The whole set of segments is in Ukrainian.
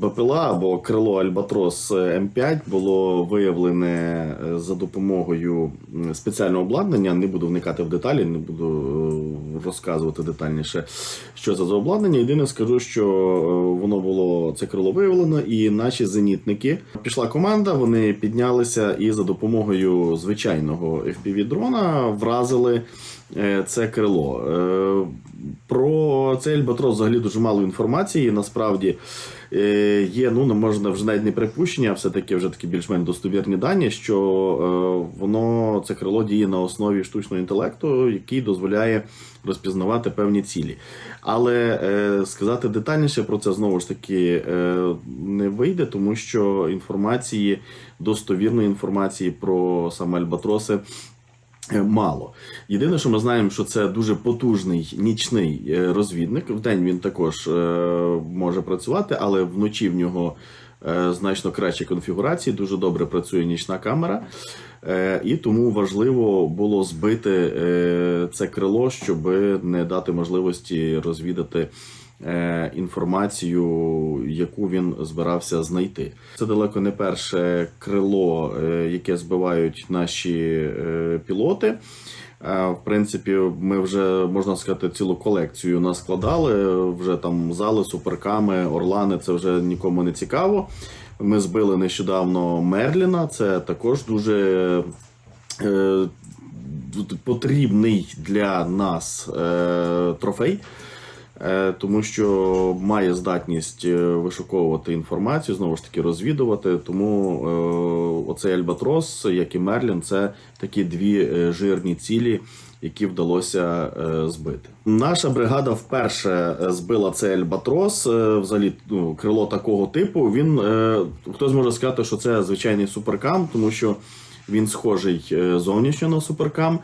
БПЛА або крило Альбатрос М5 було виявлене е, за допомогою спеціального обладнання. Не буду вникати в деталі, не буду е, розказувати детальніше, що це за обладнання. Єдине скажу, що е, воно було це крило виявлено, і наші зенітники пішла команда. Вони піднялися і за допомогою звичайного FPV-дрона вразили е, це крило. Цей альбатрос взагалі дуже мало інформації. Насправді е, є, ну не можна вже навіть не припущення, а все-таки вже такі більш-менш достовірні дані, що е, воно це крило діє на основі штучного інтелекту, який дозволяє розпізнавати певні цілі. Але е, сказати детальніше про це знову ж таки не вийде, тому що інформації, достовірної інформації про саме альбатроси. Е, Мало. Єдине, що ми знаємо, що це дуже потужний нічний розвідник. розвідник. Вдень він також е, може працювати, але вночі в нього е, значно кращі конфігурації, дуже добре працює нічна камера. Е, І тому важливо було збити е, це крило, щоб не дати можливості розвідати е, інформацію, яку він збирався знайти. Це далеко не перше крило, е, яке збивають наші е, пілоти. Е, В принципі, ми вже можна сказати цілу колекцію наскладали. Вже там зали, суперками, орлани. Це вже нікому не цікаво. Ми збили нещодавно Мерліна. Це також дуже е, потрібний для нас е, трофей. Е, Тому що має здатність е, вишуковувати інформацію, знову ж таки розвідувати. Тому е, оцей Альбатрос, як і Мерлін, це такі дві жирні цілі, які вдалося збити. Наша бригада вперше збила цей Альбатрос. Взагалі, ну, крило такого типу. Він хтось може сказати, що це звичайний суперкам, тому що він схожий зовнішньо на суперкам.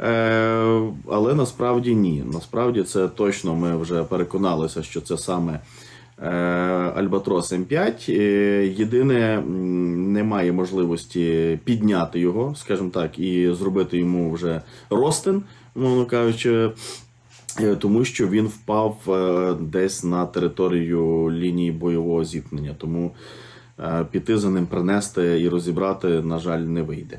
Е, але насправді ні. Насправді це точно ми вже переконалися, що це саме Альбатрос М5. Е, Єдине, немає можливості підняти його, скажімо так, і зробити йому вже ростин, мовно кажучи. е, Тому що він впав десь на територію лінії бойового зіткнення. Тому піти за ним принести і розібрати, на жаль, не вийде.